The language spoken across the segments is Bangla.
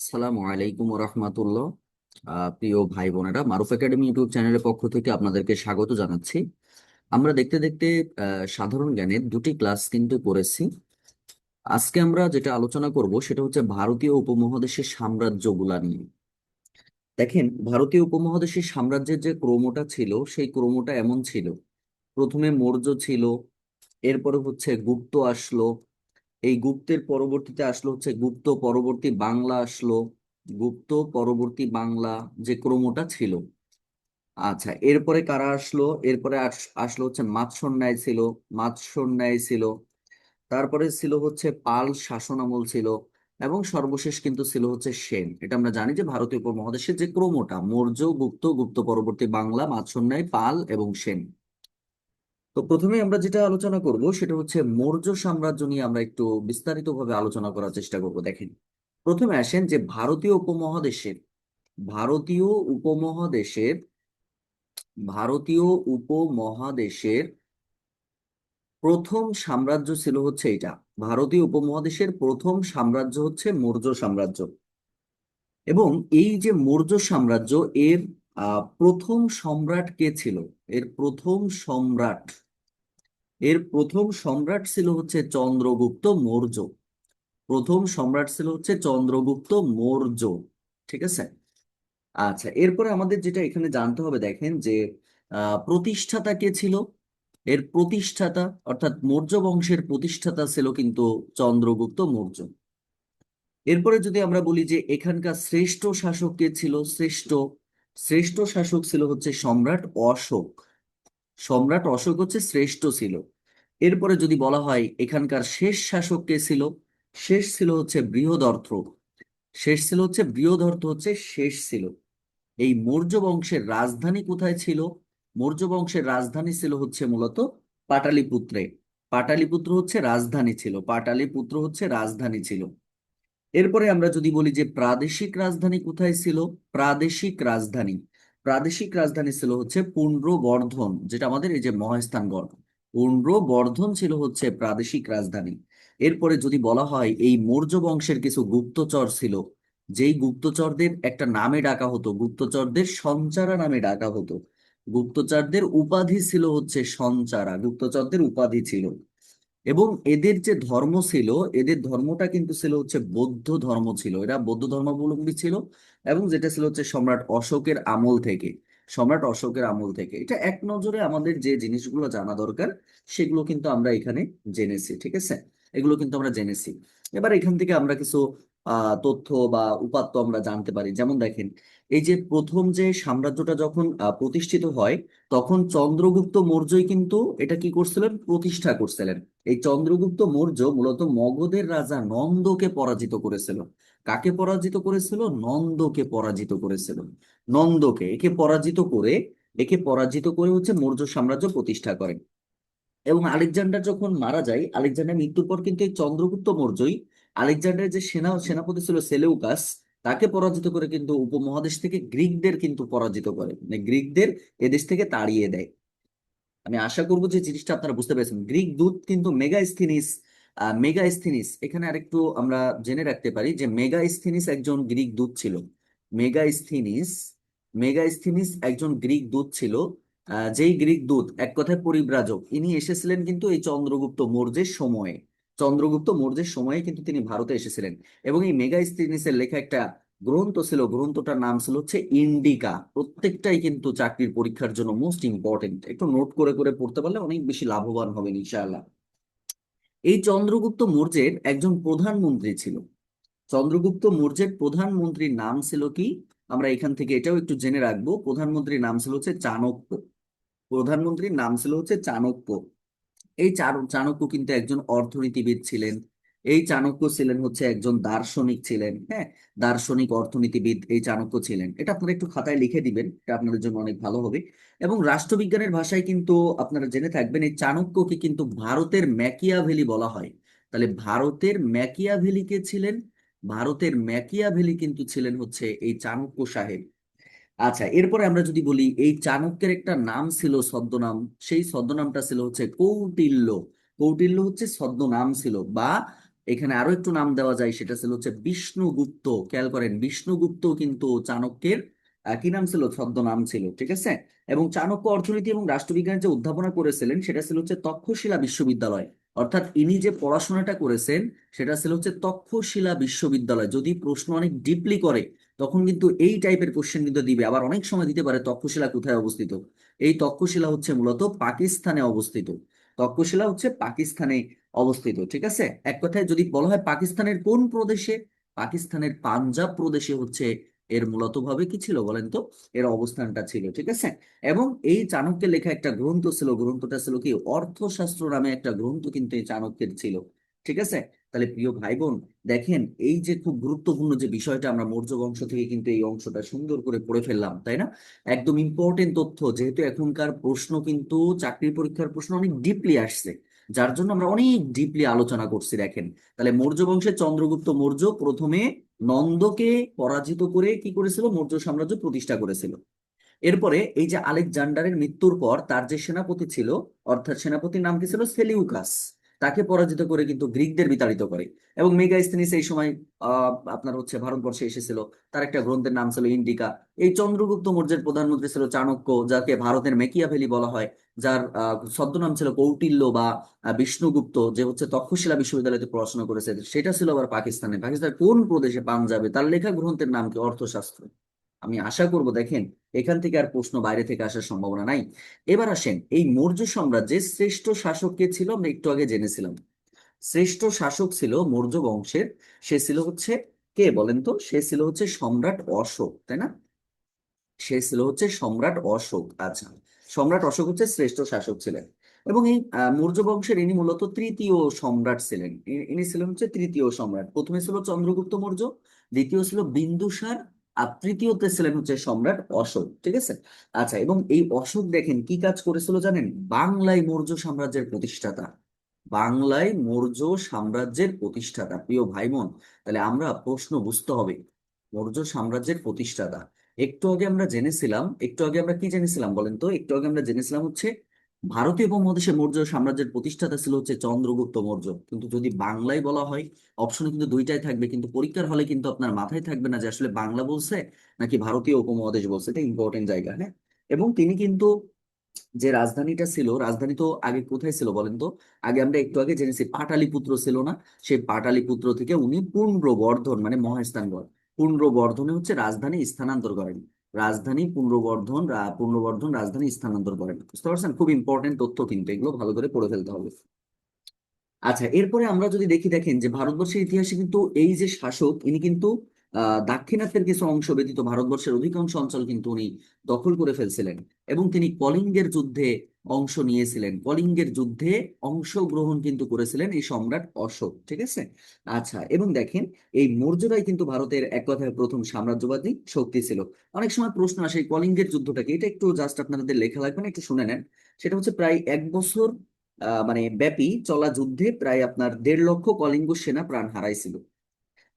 আসসালামু আলাইকুম রহমতুল্লাহ প্রিয় ভাই বোনেরা, মারুফ একাডেমি ইউটিউব চ্যানেলের পক্ষ থেকে আপনাদেরকে স্বাগত জানাচ্ছি। আমরা দেখতে দেখতে সাধারণ জ্ঞানের দুটি ক্লাস কিন্তু করেছি। আজকে আমরা যেটা আলোচনা করব সেটা হচ্ছে ভারতীয় উপমহাদেশের সাম্রাজ্যগুলা নিয়ে। দেখেন, ভারতীয় উপমহাদেশের সাম্রাজ্যের যে ক্রমটা ছিল, সেই ক্রমটা এমন ছিল। প্রথমে মৌর্য ছিল, এরপরে হচ্ছে গুপ্ত আসলো এই গুপ্তের পরবর্তীতে আসলো হচ্ছে গুপ্ত পরবর্তী বাংলা আসলো। গুপ্ত পরবর্তী বাংলা যে ক্রমটা ছিল। আচ্ছা এরপরে কারা আসলো? এরপরে আস- আসলো হচ্ছে মাৎসন্যায় ছিল মাৎসন্যায় ছিল। তারপরে ছিল হচ্ছে পাল শাসনামল ছিল এবং সর্বশেষ কিন্তু ছিল হচ্ছে সেন। এটা আমরা জানি যে ভারতীয় উপমহাদেশের যে ক্রমটা, মৌর্য, গুপ্ত গুপ্ত পরবর্তী বাংলা মাৎসন্যায় পাল এবং সেন। তো প্রথমে আমরা যেটা আলোচনা করব সেটা হচ্ছে মৌর্য সাম্রাজ্য নিয়ে আমরা একটু বিস্তারিতভাবে আলোচনা করার চেষ্টা করব। দেখেন, প্রথমে আসেন যে ভারতীয় উপমহাদেশের ভারতীয় উপমহাদেশের ভারতীয় উপমহাদেশের প্রথম সাম্রাজ্য ছিল হচ্ছে এটা ভারতীয় উপমহাদেশের প্রথম সাম্রাজ্য হচ্ছে মৌর্য সাম্রাজ্য। এবং এই যে মৌর্য সাম্রাজ্য, এর প্রথম সম্রাট কে ছিল? এর প্রথম সম্রাট এর প্রথম সম্রাট ছিল হচ্ছে চন্দ্রগুপ্ত মৌর্য। প্রথম সম্রাট ছিল হচ্ছে চন্দ্রগুপ্ত মৌর্য। ঠিক আছে? আচ্ছা এরপরে আমাদের যেটা এখানে জানতে হবে দেখেন যে প্রতিষ্ঠাতা কে ছিল? এর প্রতিষ্ঠাতা অর্থাৎ মৌর্য বংশের প্রতিষ্ঠাতা ছিল কিন্তু চন্দ্রগুপ্ত মৌর্য। এরপরে যদি আমরা বলি যে এখানকার শ্রেষ্ঠ শাসক কে ছিল? শ্রেষ্ঠ শ্রেষ্ঠ শাসক ছিল হচ্ছে সম্রাট অশোক। সম্রাট অশোক হচ্ছে শ্রেষ্ঠ ছিল। এরপরে যদি বলা হয় এখানকার শেষ শাসক কে ছিল, শেষ ছিল হচ্ছে বৃহদর্থ। শেষ ছিল হচ্ছে, বৃহদর্থ হচ্ছে শেষ ছিল। এই মৌর্য বংশের রাজধানী কোথায় ছিল? মৌর্য বংশের রাজধানী ছিল হচ্ছে মূলত পাটালিপুত্রে। পাটালিপুত্র হচ্ছে রাজধানী ছিল, পাটালিপুত্র হচ্ছে রাজধানী ছিল। এরপরে আমরা যদি বলি যে প্রাদেশিক রাজধানী কোথায় ছিল? প্রাদেশিক রাজধানী। প্রাদেশিক রাজধানী ছিল হচ্ছে পুণ্ড্রবর্ধন যেটা আমাদের এই যে মহাস্থানগড় পুণ্ড্রবর্ধন ছিল হচ্ছে প্রাদেশিক রাজধানী। এরপরে যদি বলা হয় এই মৌর্য বংশের কিছু গুপ্তচর ছিল, যেই গুপ্তচরদের একটা নামে ডাকা হতো, গুপ্তচরদের সঞ্চারা নামে ডাকা হতো। গুপ্তচরদের উপাধি ছিল হচ্ছে সঞ্চারা, গুপ্তচরদের উপাধি ছিল। এবং এদের যে ধর্ম ছিল, এদের ধর্মটা কিন্তু ছিল হচ্ছে বৌদ্ধ ধর্ম ছিল। এরা বৌদ্ধ ধর্মাবলম্বী ছিল এবং যেটা ছিল হচ্ছে সম্রাট অশোকের আমল থেকে, সম্রাট অশোকের আমল থেকে। এটা এক নজরে আমাদের যে জিনিসগুলো জানা দরকার, সেগুলো কিন্তু আমরা এখানে জেনেছি, ঠিক আছে? এগুলো কিন্তু আমরা জেনেছি। এবার এখান থেকে আমরা কিছু তথ্য বা উপাত্ত আমরা জানতে পারি। যেমন দেখেন, এই যে প্রথম যে সাম্রাজ্যটা যখন প্রতিষ্ঠিত হয়, তখন চন্দ্রগুপ্ত মৌর্যই কিন্তু এটা কি করছিলেন? প্রতিষ্ঠা করছিলেন। এই চন্দ্রগুপ্ত মৌর্য মূলত মগধের রাজা নন্দকে পরাজিত করেছিল। কাকে পরাজিত করেছিল? নন্দকে পরাজিত করেছিল। নন্দকে একে পরাজিত করে, একে পরাজিত করে হচ্ছে মৌর্য সাম্রাজ্য প্রতিষ্ঠা করেন এবং আলেকজান্ডার যখন মারা যায়, আলেকজান্ডার মৃত্যুর পর কিন্তু এই চন্দ্রগুপ্ত মৌর্যই আলেকজান্ডারের যে সেনা, সেনাপতি ছিল সেলেউকাস, তাকে পরাজিত করে কিন্তু উপমহাদেশ থেকে গ্রিকদের কিন্তু পরাজিত করে। মানে গ্রিকদের এদেশ থেকে তাড়িয়ে দেয়। আমি আশা করব যে জিনিসটা আপনারা বুঝতে পেরেছেন। গ্রিক দূত কিন্তু মেগাস্থিনিস মেগাস্থিনিস। এখানে আরেকটু আমরা জেনে রাখতে পারি যে মেগাস্থিনিস একজন গ্রিক দূত ছিল। মেগাস্থিনিস মেগাস্থিনিস একজন গ্রিক দূত ছিল। যেই গ্রিক দূত, এক কথায় পরিব্রাজক, ইনি এসেছিলেন কিন্তু এই চন্দ্রগুপ্ত মৌর্যের সময়ে। চন্দ্রগুপ্ত মৌর্যের সময়ে কিন্তু তিনি ভারতে এসেছিলেন। এবং এই মেগাস্থিনিসের লেখা একটা গ্রন্থ ছিল, গ্রন্থটার নাম ছিল হচ্ছে ইন্ডিকা প্রত্যেকটাই কিন্তু চাকরির পরীক্ষার জন্য মোস্ট ইম্পর্টেন্ট একটু নোট করে করে পড়তে পারলে অনেক বেশি লাভবান হবেন, ইনশাআল্লাহ। এই চন্দ্রগুপ্ত মৌর্যের একজন প্রধানমন্ত্রী ছিল। চন্দ্রগুপ্ত মৌর্যের প্রধানমন্ত্রীর নাম ছিল কি? আমরা এখান থেকে এটাও একটু জেনে রাখব। প্রধানমন্ত্রীর নাম ছিল হচ্ছে চাণক্য। প্রধানমন্ত্রীর নাম ছিল হচ্ছে চাণক্য। এই চাণক্য কিন্তু একজন অর্থনীতিবিদ ছিলেন। এই চাণক্য ছিলেন হচ্ছে একজন দার্শনিক ছিলেন হ্যাঁ? দার্শনিক অর্থনীতিবিদ এই চাণক্য ছিলেন। এটা আপনারা একটু খাতায় লিখে দিবেন, এটা আপনাদের জন্য অনেক ভালো হবে। এবং রাষ্ট্রবিজ্ঞানের ভাষায় কিন্তু আপনারা জেনে থাকবেন, এই চাণক্যকে কিন্তু ভারতের ম্যাকিয়াভেলি বলা হয়। তাহলে ভারতের ম্যাকিয়াভেলি কে ছিলেন, ভারতের ম্যাকিয়াভেলি কিন্তু ছিলেন হচ্ছে এই চাণক্য সাহেব। আচ্ছা এরপরে আমরা যদি বলি, এই চাণক্যের একটা নাম ছিল ছদ্মনাম সেই ছদ্মনামটা ছিল হচ্ছে কৌটিল্য। কৌটিল্য হচ্ছে ছদ্মনাম ছিল বা এখানে আরও একটু নাম দেওয়া যায়, সেটা ছিল হচ্ছে বিষ্ণুগুপ্ত। খেয়াল করেন, বিষ্ণুগুপ্ত কিন্তু চাণক্যের কি নাম ছিল? ছদ্মনাম ছিল, ঠিক আছে? এবং চাণক্য অর্থনীতি এবং রাষ্ট্রবিজ্ঞানের যে উদ্ভাবনা করেছিলেন, সেটা ছিল হচ্ছে তক্ষশিলা বিশ্ববিদ্যালয়। অর্থাৎ ইনি যে পড়াশোনাটা করেছেন, সেটা ছিল হচ্ছে তক্ষশিলা বিশ্ববিদ্যালয়। যদি প্রশ্ন অনেক ডিপলি করে, তখন কিন্তু এই টাইপের কোশ্চেন কিন্তু দিবে। আবার অনেক সময় দিতে পারে, তক্ষশিলা কোথায় অবস্থিত? এই তক্ষশিলা হচ্ছে মূলত পাকিস্তানে অবস্থিত। তক্ষশিলা হচ্ছে পাকিস্তানে অবস্থিত, ঠিক আছে? এক কথায় যদি বলা হয় পাকিস্তানের কোন প্রদেশে? পাকিস্তানের পাঞ্জাব প্রদেশে হচ্ছে, এর মূলত ভাবে কি ছিল বলেন তো? এর অবস্থানটা ছিল, ঠিক আছে? এবং এই চাণক্যের লেখা একটা গ্রন্থ ছিল, গ্রন্থটা ছিল কি? অর্থশাস্ত্র নামে একটা গ্রন্থ কিন্তু এই চাণক্যের ছিল, ঠিক আছে? তাহলে প্রিয় ভাই বোন দেখেন এই যে খুব গুরুত্বপূর্ণ যে বিষয়টা আমরা মৌর্য বংশ থেকে কিন্তু এই অংশটা সুন্দর করে পড়ে ফেললাম, তাই না? একদম ইম্পর্টেন্ট তথ্য, যেহেতু এখনকার প্রশ্ন কিন্তু চাকরির পরীক্ষার প্রশ্ন অনেক ডিপলি আসছে যার জন্য আমরা অনেক ডিপলি আলোচনা করছি, দেখেন। তাহলে মৌর্য বংশের চন্দ্রগুপ্ত মৌর্য প্রথমে নন্দকে পরাজিত করে কি করেছিল? মৌর্য সাম্রাজ্য প্রতিষ্ঠা করেছিল। এরপরে এই যে আলেকজান্ডারের মৃত্যুর পর তার যে সেনাপতি ছিল, অর্থাৎ সেনাপতির নাম কি ছিল? সেলিউকাস। তাকে পরাজিত করে কিন্তু গ্রিকদের বিতাড়িত করে। এবং মেগাস্তিনিস এই সময় আপনার হচ্ছে ভারতবর্ষে এসেছিল। তার একটা গ্রন্থের নাম ছিল ইন্ডিকা এই চন্দ্রগুপ্ত মৌর্যের প্রধানমন্ত্রী ছিল চাণক্য, যাকে ভারতের মেকিয়া মেকিয়াভেলি বলা হয়, যার ছদ্মনাম ছিল কৌটিল্য বা বিষ্ণুগুপ্ত, যে হচ্ছে তক্ষশিলা বিশ্ববিদ্যালয়তে পড়াশোনা করেছে। সেটা ছিল আবার পাকিস্তানে। পাকিস্তানের কোন প্রদেশে পাঞ্জাবে? তার লেখা গ্রন্থের নাম কি? অর্থশাস্ত্র। আমি আশা করব দেখেন, এখান থেকে আর প্রশ্ন বাইরে থেকে আসার সম্ভাবনা নাই। এবার আসেন, এই মৌর্য সাম্রাজ্যের শ্রেষ্ঠ শাসক কে ছিল? আমরা একটু আগে জেনেছিলাম। শ্রেষ্ঠ শাসক ছিল মৌর্য বংশের, সে ছিল হচ্ছে কে বলেন তো? সে ছিল হচ্ছে সম্রাট অশোক, তাই না? সে ছিল হচ্ছে সম্রাট অশোক আচ্ছা। সম্রাট অশোক হচ্ছে শ্রেষ্ঠ শাসক ছিলেন এবং এই মৌর্য বংশের ইনি মূলত তৃতীয় সম্রাট ছিলেন। ইনি ছিলেন হচ্ছে তৃতীয় সম্রাট। প্রথমে ছিল চন্দ্রগুপ্ত মৌর্য, দ্বিতীয় ছিল বিন্দুসার আর তৃতীয়তে ছিলেন হচ্ছে সম্রাট অশোক, ঠিক আছে? আচ্ছা এবং এই অশোক দেখেন কি কাজ করেছিল জানেন? বাংলায় মৌর্য সাম্রাজ্যের প্রতিষ্ঠাতা। বাংলায় মৌর্য সাম্রাজ্যের প্রতিষ্ঠাতা। প্রিয় ভাই বোন তাহলে আমরা প্রশ্ন বুঝতে হবে। মৌর্য সাম্রাজ্যের প্রতিষ্ঠাতা। একটু আগে আমরা জেনেছিলাম, একটু আগে আমরা কি জেনেছিলাম বলেন তো? একটু আগে আমরা জেনেছিলাম হচ্ছে ভারতীয় উপমহাদেশে মৌর্য সাম্রাজ্যের প্রতিষ্ঠাতা ছিল হচ্ছে চন্দ্রগুপ্ত মৌর্য। কিন্তু যদি বাংলায় বলা হয় অপশনে কিন্তু দুইটাই থাকবে। কিন্তু পরীক্ষার হলে কিন্তু আপনার মাথায় থাকবে না যে আসলে বাংলা বলছে নাকি ভারতীয় উপমহাদেশ বলছে। এটা ইম্পর্টেন্ট জায়গা হ্যাঁ? এবং তিনি কিন্তু যে রাজধানীটা ছিল, রাজধানী তো আগে কোথায় ছিল বলেন তো? আগে আমরা একটু আগে জেনেছি, পাটালিপুত্র ছিল না? সেই পাটালিপুত্র থেকে উনি পুণ্ড্রবর্ধন মানে মহাস্থানগড়। পুণ্ড্রবর্ধনে হচ্ছে রাজধানী স্থানান্তর করেন। রাজধানী পুনর্বর্ধন পুনর্বর্ধন রাজধানী স্থানান্তর করেন। বুঝতে পারছেন? খুব ইম্পর্টেন্ট তথ্য কিন্তু, এগুলো ভালো করে পড়ে ফেলতে হবে। আচ্ছা এরপরে আমরা যদি দেখি, দেখেন যে ভারতবর্ষের ইতিহাসে কিন্তু এই যে শাসক, ইনি কিন্তু দাক্ষিণাত্যের কিছু অংশ ব্যতীত ভারতবর্ষের অধিকাংশ অঞ্চল কিন্তু উনি দখল করে ফেলছিলেন। এবং তিনি কলিঙ্গের যুদ্ধে অংশ নিয়েছিলেন। কলিঙ্গের যুদ্ধে অংশগ্রহণ কিন্তু করেছিলেন এই সম্রাট অশোক, ঠিক আছে? আচ্ছা এবং দেখেন, এই মৌর্যরাই কিন্তু ভারতের এক কথায় প্রথম সাম্রাজ্যবাদী শক্তি ছিল। অনেক সময় প্রশ্ন আসে কলিঙ্গের যুদ্ধটাকে, এটা একটু জাস্ট আপনাদের লেখা লাগবে না? একটু শুনে নেন। সেটা হচ্ছে প্রায় এক বছর মানে ব্যাপী চলা যুদ্ধে প্রায় আপনার দেড় লক্ষ কলিঙ্গ সেনা প্রাণ হারাইছিল।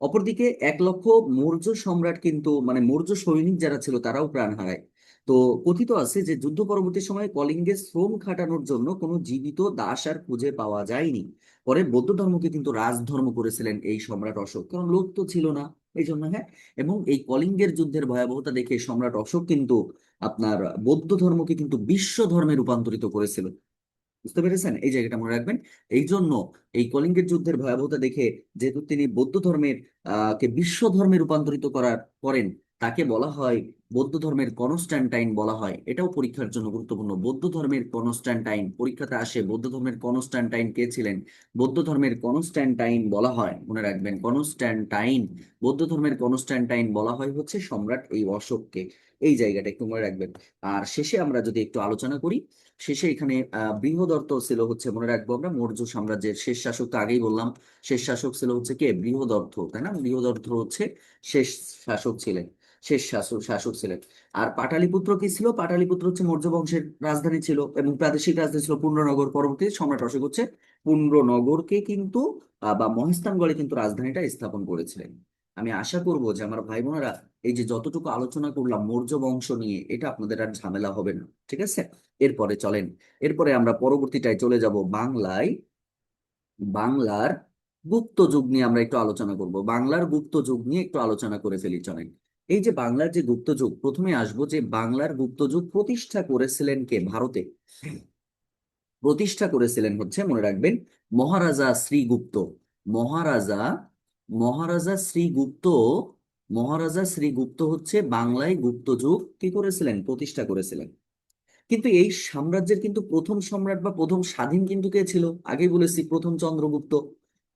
অপরদিকে এক লক্ষ মৌর্য সম্রাট কিন্তু মানে মৌর্য সৈনিক যারা ছিল, তারাও প্রাণ হারায়। তো কথিত আছে যে যুদ্ধ পরবর্তী সময়ে কলিঙ্গে শ্রম খাটানোর জন্য কোনো জীবিত দাস আর খুঁজে পাওয়া যায়নি। পরে বৌদ্ধ ধর্মকে কিন্তু রাজধর্ম করেছিলেন এই সম্রাট অশোক। কারণ লোক তো ছিল না, এই জন্য হ্যাঁ। এবং এই কলিঙ্গের যুদ্ধের ভয়াবহতা দেখে সম্রাট অশোক কিন্তু আপনার বৌদ্ধ ধর্মকে কিন্তু বিশ্ব ধর্মে রূপান্তরিত করেছিল। বুঝতে পেরেছেন? এই জায়গাটা মনে রাখবেন। এই জন্য এই কলিঙ্গের যুদ্ধের ভয়াবহতা দেখে যেহেতু তিনি বৌদ্ধ ধর্মের, আহ, কে বিশ্ব ধর্মে রূপান্তরিত করার করেন, তাকে বলা হয় বৌদ্ধ ধর্মের কনস্ট্যান্টাইন বলা হয়, এটাও পরীক্ষার জন্য গুরুত্বপূর্ণ। বৌদ্ধ ধর্মের কনস্ট্যান্টাইন পরীক্ষাতে আসে বৌদ্ধ ধর্মের কনস্ট্যান্টাইন কে ছিলেন? বৌদ্ধ ধর্মের কনস্ট্যান্টাইন বলা হয়, মনে রাখবেন কনস্ট্যান্টাইন বৌদ্ধ ধর্মের কনস্ট্যান্টাইন বলা হয় হচ্ছে সম্রাট এই অশোককে। এই জায়গাটা একটু মনে রাখবেন। আর শেষে আমরা যদি একটু আলোচনা করি, শেষে এখানে আহ বৃহদর্ত ছিল হচ্ছে, মনে রাখব আমরা, মৌর্য সাম্রাজ্যের শেষ শাসক তো আগেই বললাম, শেষ শাসক ছিল হচ্ছে কে? বৃহদর্থ তাই না? বৃহদর্থ হচ্ছে শেষ শাসক ছিলেন। শেষ শাসক শাসক ছিলেন। আর পাটালিপুত্র কি ছিল? পাটালিপুত্র হচ্ছে মৌর্য বংশের রাজধানী ছিল এবং প্রাদেশিক রাজধানী ছিল পুণ্ড্রনগর পরবর্তী সম্রাট অশোক হচ্ছে পুণ্ড্রনগরকে কিন্তু বা মহেস্থানগড়ে কিন্তু রাজধানীটা স্থাপন করেছিলেন। আমি আশা করব যে আমার ভাই বোনেরা এই যে যতটুকু আলোচনা করলাম মৌর্য বংশ নিয়ে, এটা আপনাদের আর ঝামেলা হবে না, ঠিক আছে? এরপরে চলেন, এরপরে আমরা পরবর্তীটায় চলে যাব বাংলায়। বাংলার গুপ্ত যুগ নিয়ে আমরা একটু আলোচনা করব। বাংলার গুপ্ত যুগ নিয়ে একটু আলোচনা করে ফেলি, চলেন। এই যে বাংলার যে গুপ্তযুগ প্রথমে আসব যে বাংলার গুপ্তযুগ প্রতিষ্ঠা করেছিলেন কে? ভারতে। প্রতিষ্ঠা করেছিলেন হচ্ছে, মনে রাখবেন, মহারাজা শ্রীগুপ্ত মহারাজা মহারাজা শ্রীগুপ্ত মহারাজা শ্রীগুপ্ত হচ্ছে বাংলায় গুপ্তযুগ কি করেছিলেন? প্রতিষ্ঠা করেছিলেন। কিন্তু এই সাম্রাজ্যের কিন্তু প্রথম সম্রাট বা প্রথম স্বাধীন কিন্তু কে ছিল? আগেই বলেছি, প্রথম চন্দ্রগুপ্ত।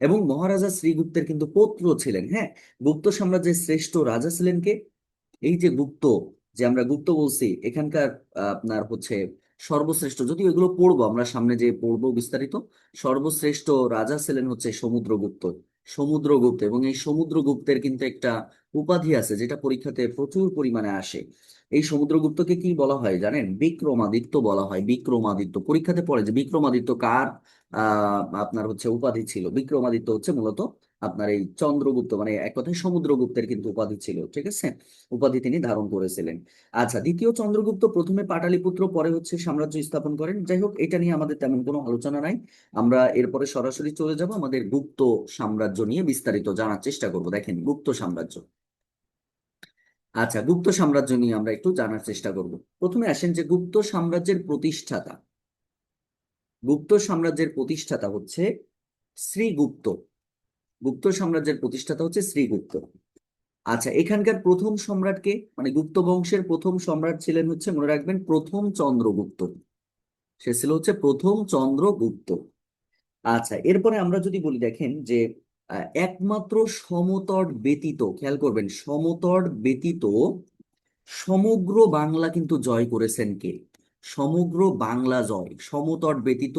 এবং মহারাজা শ্রীগুপ্তের কিন্তু পৌত্র ছিলেন হ্যাঁ? গুপ্ত সাম্রাজ্যের শ্রেষ্ঠ রাজা ছিলেন কে? এই যে গুপ্ত, যে আমরা গুপ্ত বলছি, এখানকার আপনার হচ্ছে সর্বশ্রেষ্ঠ যদি এগুলো পড়ব, আমরা সামনে যে পড়ব বিস্তারিত, সর্বশ্রেষ্ঠ রাজা ছিলেন হচ্ছে সমুদ্রগুপ্ত সমুদ্রগুপ্ত এবং এই সমুদ্রগুপ্তের কিন্তু একটা উপাধি আছে যেটা পরীক্ষাতে প্রচুর পরিমাণে আসে। এই সমুদ্রগুপ্তকে কি বলা হয় জানেন? বিক্রমাদিত্য বলা হয়, বিক্রমাদিত্য। পরীক্ষাতে পড়ে যে বিক্রমাদিত্য কার আপনার হচ্ছে উপাধি ছিল? বিক্রমাদিত্য হচ্ছে মূলত আপনার এই চন্দ্রগুপ্ত মানে এক কথায় সমুদ্রগুপ্তের কিন্তু উপাধি ছিল, ঠিক আছে? উপাধি তিনি ধারণ করেছিলেন। আচ্ছা দ্বিতীয় চন্দ্রগুপ্ত প্রথমে পাটালিপুত্র, পরে হচ্ছে সাম্রাজ্য স্থাপন করেন। যাই হোক, এটা নিয়ে আমাদের তেমন কোনো আলোচনা নাই। আমরা এরপরে সরাসরি চলে যাব আমাদের গুপ্ত সাম্রাজ্য নিয়ে বিস্তারিত জানার চেষ্টা করব। দেখেন, গুপ্ত সাম্রাজ্য। আচ্ছা গুপ্ত সাম্রাজ্য নিয়ে আমরা একটু জানার চেষ্টা করব। প্রথমে আসেন যে গুপ্ত সাম্রাজ্যের প্রতিষ্ঠাতা। গুপ্ত সাম্রাজ্যের প্রতিষ্ঠাতা হচ্ছে শ্রীগুপ্ত। গুপ্ত সাম্রাজ্যের প্রতিষ্ঠাতা হচ্ছে শ্রীগুপ্ত। আচ্ছা এখানকার প্রথম সম্রাটকে মানে গুপ্ত বংশের প্রথম সম্রাট ছিলেন হচ্ছে, মনে রাখবেন, প্রথম চন্দ্রগুপ্ত। সে ছিল হচ্ছে প্রথম চন্দ্রগুপ্ত। আচ্ছা এরপরে আমরা যদি বলি, দেখেন যে একমাত্র সমতট ব্যতীত, খেয়াল করবেন, সমতট ব্যতীত সমগ্র বাংলা কিন্তু জয় করেছেন কে? সমগ্র বাংলা জয়, সমতট ব্যতীত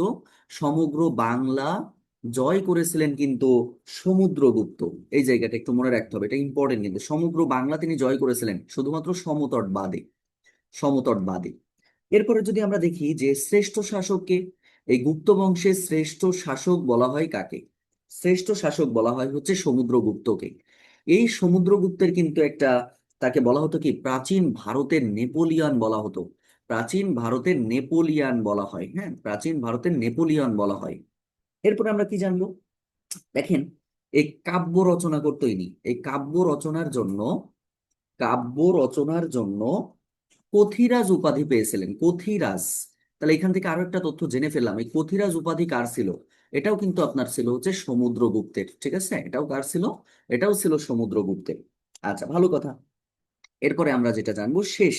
সমগ্র বাংলা জয় করেছিলেন কিন্তু সমুদ্রগুপ্ত। এই জায়গাটা একটু মনে রাখতে হবে, এটা ইম্পর্টেন্ট কিন্তু, সমগ্র বাংলা তিনি জয় করেছিলেন, শুধুমাত্র সমতট বাদে সমতট বাদে। এরপরে যদি আমরা দেখি যে শ্রেষ্ঠ শাসককে এই গুপ্ত বংশের শ্রেষ্ঠ শাসক বলা হয় কাকে? শ্রেষ্ঠ শাসক বলা হয় হচ্ছে সমুদ্রগুপ্তকে। এই সমুদ্রগুপ্তের কিন্তু একটা তাকে বলা হতো কি? প্রাচীন ভারতের নেপোলিয়ান বলা হতো। প্রাচীন ভারতের নেপোলিয়ান বলা হয় হ্যাঁ? প্রাচীন ভারতের নেপোলিয়ান বলা হয়। এরপরে আমরা কি জানব? দেখেন, এই কাব্য রচনা করতো ইনি এই কাব্য রচনার জন্য, কাব্য রচনার জন্য কথিরাজ উপাধি পেয়েছিলেন, কথিরাজ। তাহলে এখান থেকে আরও একটা তথ্য জেনে ফেললাম, এই কথিরাজ উপাধি কার ছিল? এটাও কিন্তু আপনার ছিল হচ্ছে সমুদ্রগুপ্তের, ঠিক আছে? এটাও কার ছিল? এটাও ছিল সমুদ্রগুপ্তের। আচ্ছা ভালো কথা। এরপরে আমরা যেটা জানব, শেষ।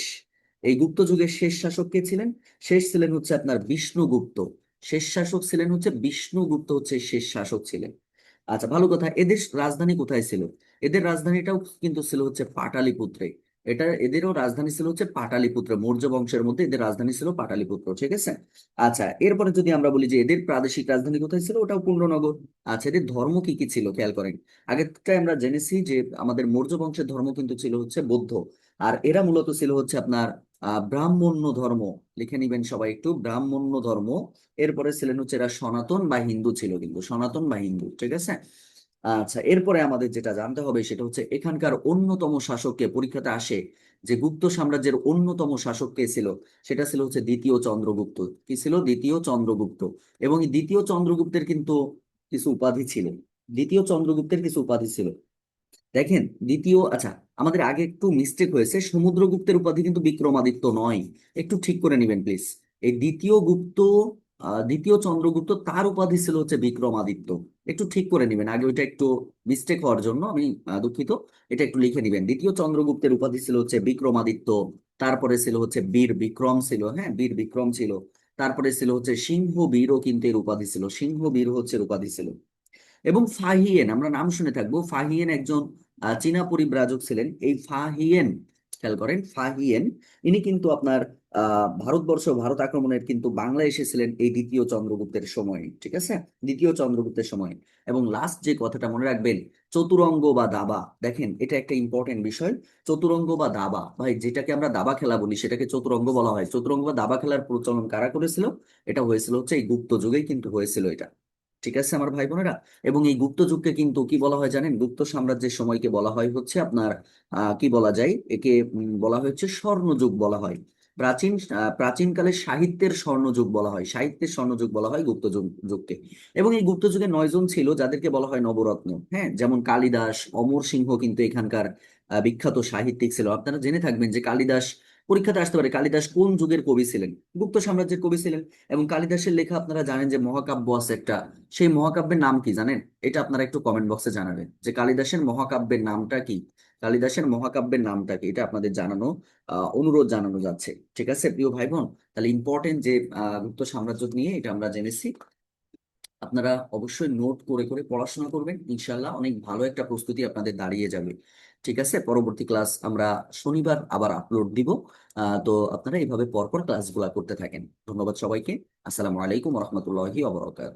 এই গুপ্ত যুগের শেষ শাসক কে ছিলেন? শেষ ছিলেন হচ্ছে আপনার বিষ্ণুগুপ্ত। শেষ শাসক ছিলেন হচ্ছে বিষ্ণুগুপ্ত হচ্ছে শেষ শাসক ছিলেন। আচ্ছা ভালো কথা। এদের রাজধানী কোথায় ছিল? এদের রাজধানীটাও কিন্তু ছিল হচ্ছে পাটালিপুত্রে। এটা এদেরও রাজধানী ছিল হচ্ছে পাটালিপুত্র, মৌর্য বংশের মধ্যে এদের রাজধানী ছিল পাটালিপুত্র, ঠিক আছে? আচ্ছা এরপরে যদি আমরা বলি যে এদের প্রাদেশিক রাজধানী কোথায় ছিল? ওটাও পূর্ণনগর আচ্ছা এদের ধর্ম কি কি ছিল? খেয়াল করেন। আগেরটাই আমরা জেনেছি যে আমাদের মৌর্য বংশের ধর্ম কিন্তু ছিল হচ্ছে বৌদ্ধ। আর এরা মূলত ছিল হচ্ছে আপনার, আহ, ব্রাহ্মণ্য ধর্ম। লিখে নিবেন সবাই একটু, ব্রাহ্মণ্য ধর্ম। এরপরে ছিলেন হচ্ছে এরা সনাতন বা হিন্দু ছিল কিন্তু, সনাতন বা হিন্দু, ঠিক আছে? আচ্ছা এরপরে আমাদের যেটা জানতে হবে সেটা হচ্ছে এখানকার অন্যতম শাসককে পরীক্ষাতে আসে যে গুপ্ত সাম্রাজ্যের অন্যতম শাসক কে ছিল? সেটা ছিল হচ্ছে দ্বিতীয় চন্দ্রগুপ্ত। কি ছিল? দ্বিতীয় চন্দ্রগুপ্ত। এবং দ্বিতীয় চন্দ্রগুপ্তের কিন্তু কিছু উপাধি ছিল। দ্বিতীয় চন্দ্রগুপ্তের কিছু উপাধি ছিল। দেখেন, দ্বিতীয় আচ্ছা আমাদের আগে একটু মিস্টেক হয়েছে। সমুদ্রগুপ্তের উপাধি কিন্তু বিক্রমাদিত্য নয়। একটু ঠিক করে নেবেন প্লিজ এই দ্বিতীয় গুপ্ত দ্বিতীয় চন্দ্রগুপ্ত, তার উপাধি ছিল হচ্ছে বিক্রমাদিত্য। একটু ঠিক করে নেবেন, আগে ওইটা একটু মিস্টেক হওয়ার জন্য আমি দুঃখিত। এটা একটু লিখে নিবেন। দ্বিতীয় চন্দ্রগুপ্তের উপাধি ছিল হচ্ছে বিক্রমাদিত্য, তারপরে ছিল হচ্ছে বীর বিক্রম ছিল হ্যাঁ বীর বিক্রম ছিল। তারপরে ছিল হচ্ছে সিংহ বীরও কিন্তু এর উপাধি ছিল, সিংহ বীর হচ্ছে উপাধি ছিল। এবং ফাহিয়েন, আমরা নাম শুনে থাকব, ফাহিয়েন একজন চীনা পরিব্রাজক ছিলেন। এই ফাহিয়েন, খেয়াল করেন, ফাহিয়েন, ইনি কিন্তু আপনার ভারতবর্ষ, ভারত আক্রমণের কিন্তু বাংলা এসেছিলেন এই দ্বিতীয় চন্দ্রগুপ্তের সময়ে, ঠিক আছে? দ্বিতীয় চন্দ্রগুপ্তের সময়। এবং লাস্ট যে কথাটা মনে রাখবেন, চতুরঙ্গ বা দাবা। দেখেন, এটা একটা ইম্পর্টেন্ট বিষয়। চতুরঙ্গ বা দাবা, ভাই, যেটাকে আমরা দাবা খেলা বলি, সেটাকে চতুরঙ্গ বলা হয়। চতুরঙ্গ বা দাবা খেলার প্রচলন কারা করেছিল? এটা হয়েছিল হচ্ছে এই গুপ্ত যুগেই কিন্তু হয়েছিল এটা। ঠিক আছে, আমার ভাই বোনেরা? এবং এই গুপ্ত যুগকে কিন্তু কি বলা হয় জানেন? গুপ্ত সাম্রাজ্যের সময়কে বলা হয় হচ্ছে আপনার কি বলা যায়? একে বলা হচ্ছে স্বর্ণযুগ বলা হয়। প্রাচীন আহ, প্রাচীনকালে সাহিত্যের স্বর্ণযুগ বলা হয়। সাহিত্যের স্বর্ণযুগ বলা হয় গুপ্ত যুগ যুগকে। এবং এই গুপ্ত যুগে নয়জন ছিল যাদেরকে বলা হয় নবরত্ন হ্যাঁ? যেমন কালিদাস অমর সিংহ কিন্তু এখানকার আহ, বিখ্যাত সাহিত্যিক ছিল। আপনারা জেনে থাকবেন যে কালিদাস পরীক্ষাতে আসতে পারে। কালিদাস কোন যুগের কবি ছিলেন? গুপ্ত সাম্রাজ্যের কবি ছিলেন এবং কালিদাসের লেখা আপনারা জানেন যে মহাকাব্য আছে একটা। সেই মহাকাব্যের নাম কি জানেন? এটা আপনারা একটু কমেন্ট বক্সে জানাবেন। যে কালিদাসের মহাকাব্যের নামটা কি? কালিদাসের মহাকাব্যের নামটা কি? এটা আপনাদের জানানো অনুরোধ জানানো যাচ্ছে। ঠিক আছে, প্রিয় ভাই বোন তাহলে ইম্পর্টেন্ট যে গুপ্ত সাম্রাজ্য নিয়ে এটা আমরা জেনেছি। আপনারা অবশ্যই নোট করে করে পড়াশোনা করবেন। ইনশাল্লাহ অনেক ভালো একটা প্রস্তুতি আপনাদের দাঁড়িয়ে যাবে। ঠিক আছে, পরবর্তী ক্লাস আমরা শনিবার আবার আপলোড দিব। তো আপনারা এইভাবে পরপর ক্লাসগুলা করতে থাকেন। ধন্যবাদ সবাইকে। আসসালামু আলাইকুম রহমতুল্লাহি ওবরাকাত